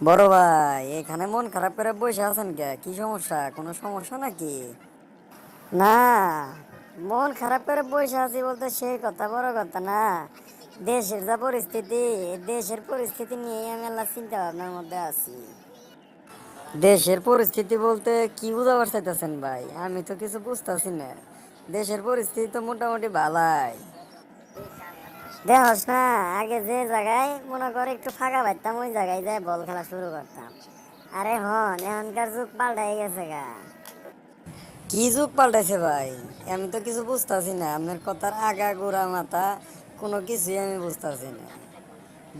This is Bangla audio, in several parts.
বড় ভাই, এখানে মন খারাপ করে বসে আছেন কে? কি সমস্যা? কোনো সমস্যা নাকি? না, মন খারাপ করে বসে আছি বলতে সেই কথা, বড় কথা না। দেশের যা পরিস্থিতি দেশের পরিস্থিতি নিয়ে আমি আল্লাহ চিন্তা ভাবনার মধ্যে আছি। দেশের পরিস্থিতি বলতে কি বুঝাবার চাইতেছেন ভাই? আমি তো কিছু বুঝতেছি না। দেশের পরিস্থিতি তো মোটামুটি ভালাই। দেখস না আগে যে জায়গায় মনে করে একটু ফাঁকা পাইতাম ওই জায়গায় যায় বল খেলা শুরু করতাম। আরে হন এখনকার যুগ পাল্টাই গেছে গা। কি যুগ পাল্টাইছে ভাই? আমি তো কিছু বুঝতেছি না আপনার কথার আগা গোড়া মাথা কোনো কিছুই আমি বুঝতেছি না।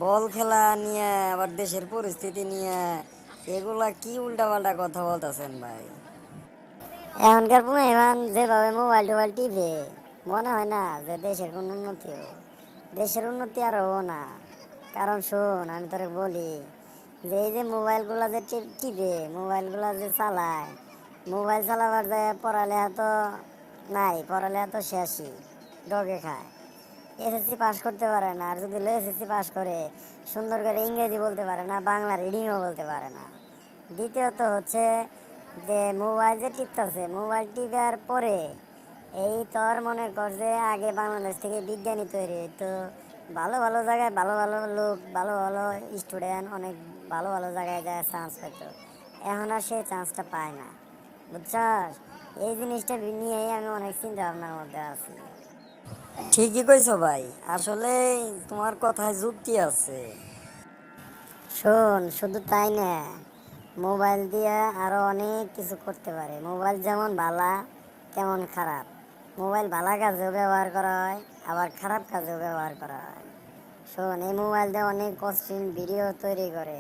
বল খেলা নিয়ে আবার দেশের পরিস্থিতি নিয়ে এগুলা কি উল্টাপাল্টা কথা বলতেছেন ভাই? এখনকার পুমান যেভাবে মোবাইল টোবাইল টিপে মনে হয় না যে দেশের কোনো উন্নতি দেশের উন্নতি আর হব না। কারণ শোন, আমি তোরে বলি, যে এই যে মোবাইলগুলা যে টিপ- টিপে মোবাইলগুলা যে চালায়, মোবাইল চালাবার যায় পড়ালেখা তো নাই, পড়ালেখা তো শেষই ডগে খায়। এসএসসি পাস করতে পারে না, আর যদি এসএসসি পাস করে, সুন্দর করে ইংরেজি বলতে পারে না, বাংলা রিডিংও বলতে পারে না। দ্বিতীয়ত হচ্ছে যে মোবাইল যে টিপতেছে, মোবাইল টিপার পরে এই তোর মনে কর যে আগে বাংলাদেশ থেকে বিজ্ঞানী তৈরি তো ভালো ভালো জায়গায় ভালো ভালো লোক ভালো ভালো স্টুডেন্ট অনেক ভালো ভালো জায়গায় যায় চান্স পেতো এখন আর সেই চান্সটা পায় না বুঝছস? এই জিনিসটা নিয়েই আমি অনেক চিন্তা ভাবনার মধ্যে আছি। ঠিকই কইছো ভাই আসলে তোমার কথায় যুক্তি আছে। শোন শুধু তাই না মোবাইল দিয়ে আরও অনেক কিছু করতে পারে। মোবাইল যেমন ভালা তেমন খারাপ। মোবাইল ভালো কাজেও ব্যবহার করা হয়, আবার খারাপ কাজেও ব্যবহার করা হয়। শোন, এই মোবাইল দিয়ে অনেক কস্টিং ভিডিও তৈরি করে।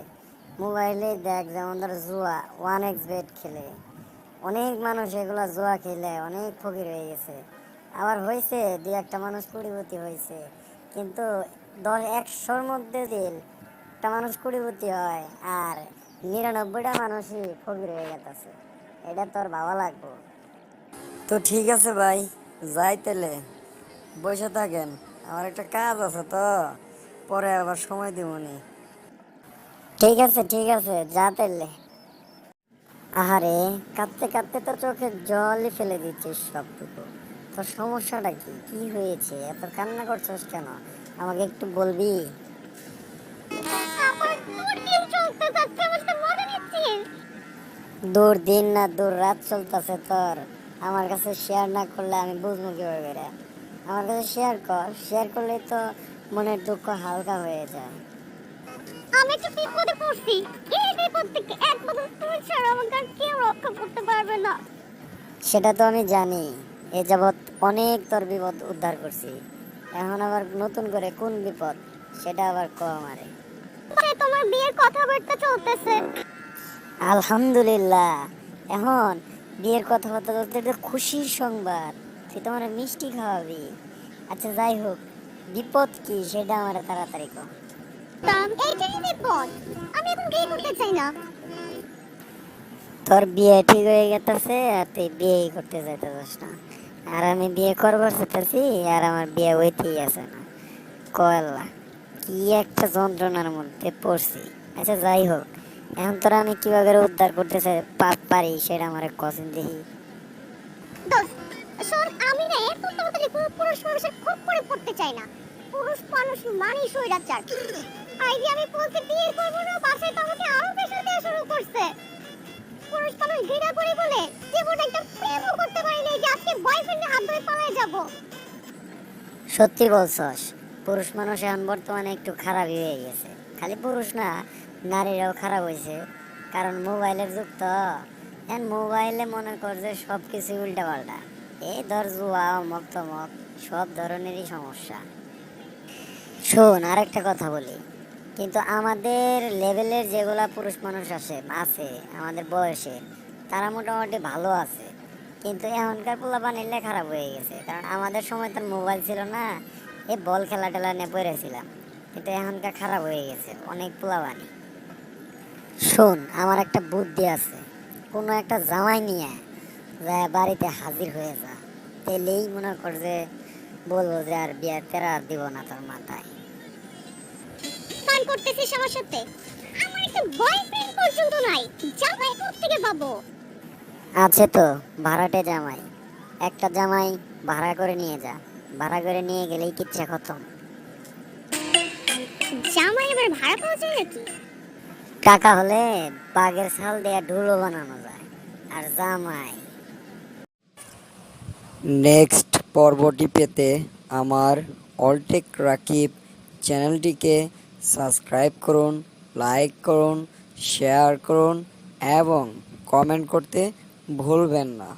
মোবাইলে দেখ, যেমন ধর জুয়া ওয়ান এক্স বেট খেলে। অনেক মানুষ এগুলা জুয়া খেলে, অনেক ফকির হয়ে গেছে। আবার হয়েছে দুই একটা মানুষ কুড়িপতি হয়েছে কিন্তু দশ, একশোর মধ্যে দিল একটা মানুষ কুড়িপতি হয়, আর নিরানব্বইটা মানুষই ফকির হয়ে গেছে এটা তোর ভালো লাগবো। তো ঠিক আছে ভাই। যাই তেলে বসে থাকেন। আমার একটা কাজ আছে তো পরে আবার সময় দিবনি ঠিক আছে ঠিক আছে যা তেলে আহারে কাঁদতে কাঁদতে তো চোখে জলই ফেলে দিচ্ছিস সবটুকু। তোর সমস্যাটা কি? কি হয়েছে? এত কান্না করছিস কেন? আমাকে একটু বলবি? মনে দূর দিন না দূর রাত চলতেছে তোর। আমার কাছে শেয়ার না করলে আমি বুঝব কীভাবে রে আমার কাছে শেয়ার কর শেয়ার করলে তো মনের দুঃখ হালকা হয়ে যায়। আমি একটা বিপদে পড়ছি। এই বিপদ থেকে একমাত্র তুই ছাড়া আমাকে কেউ রক্ষা করতে পারবে না। সেটা তো আমি জানি। এ যাবৎ অনেক তোর বিপদ উদ্ধার করছি। এখন আবার নতুন করে কোন বিপদ সেটা আবার ক আমারে। তোমার বিয়ের কথাবার্তা চলতেছে। আলহামদুলিল্লাহ। এখন বিয়ের কথাবার্তা বলতে তো খুশির সংবাদ। তুই তো আমার মিষ্টি খাওয়াবি। আচ্ছা যাই হোক বিপদ কি সেটা আমার তাড়াতাড়ি এইটাই বিপদ। আমি এখন বিয়ে করতে চাই না। তোর বিয়ে ঠিক হয়ে গেছে আর তুই বিয়েই করতে চাইতেছিস না। আর আমি বিয়ে করবার চাইতেছি আর আমার বিয়ে হইতেই আছে না। কয়লা কি একটা যন্ত্রণার মধ্যে পড়ছি। আচ্ছা যাই হোক এখন তোরা আমি কীভাবে উদ্ধার করতে চাই পা- পারি সেটা আমার কদিন দেখি। শোন আমি না এত তাড়াতাড়ি কোনো পুরুষ মানুষের খুব করে পড়তে চাই না। পুরুষ মানুষ মানেই স্বৈরাচার। আর এই যে আমি বলতে বিয়ে করব না বাসায় তো আমাকে আরও প্রেশার দেওয়া শুরু করছে। পুরুষ মানুষ ঘৃণা করি বলে জীবনে একটা প্রেমও করতে পারি না যে আজকে বয়ফ্রেন্ডের হাত ধরে পালায় যাব। সত্যি বলছস পুরুষ মানুষ এখন বর্তমানে একটু খারাপই হয়ে গেছে। খালি পুরুষ না নারীরাও খারাপ হয়েছে। কারণ মোবাইলের যুগ তো। এখন মোবাইলে মনে কর যে সব কিছু উল্টা পাল্টা এই ধর জুয়া, অমক তমক, সব ধরনেরই সমস্যা। শোন, আরেকটা কথা বলি। কিন্তু আমাদের লেভেলের যেগুলা পুরুষ মানুষ আসে, আছে, আমাদের বয়সে, তারা মোটামুটি ভালো আছে। কিন্তু এখনকার পোলা এলে খারাপ হয়ে গেছে। কারণ আমাদের সময় তো মোবাইল ছিল না। এই বল খেলা টেলা নিয়ে পড়েছিলাম কিন্তু এখনকার খারাপ হয়ে গেছে, অনেক পোলাপানি শোন আমার একটা বুদ্ধি আছে। কোনো একটা জামাই নিয়ে যা বাড়িতে হাজির হয়ে যা। তেলেই মনে কর যে বলব যে আর বিয়ার তেরা দিব না তোর মাথায়। করতেছিস আমার সাথে? আমার একটা বয়ফ্রেন্ড পর্যন্ত নাই জামাই থেকে পাবো? আছে তো ভাড়াটে জামাই। একটা জামাই ভাড়া করে নিয়ে যা। ভাড়া করে নিয়ে গেলেই কিচ্ছা খতম। জামাই এবার ভাড়া পাওয়া যায় নাকি? টাকা হলে বাঘের ছাল দিয়ে ঢুলো বানানো যায়। আর জামাই। নেক্সট পর্বটি পেতে আমার অলটেক রাকিব চ্যানেলটিকে সাবস্ক্রাইব করুন, লাইক করুন, শেয়ার করুন এবং কমেন্ট করতে ভুলবেন না।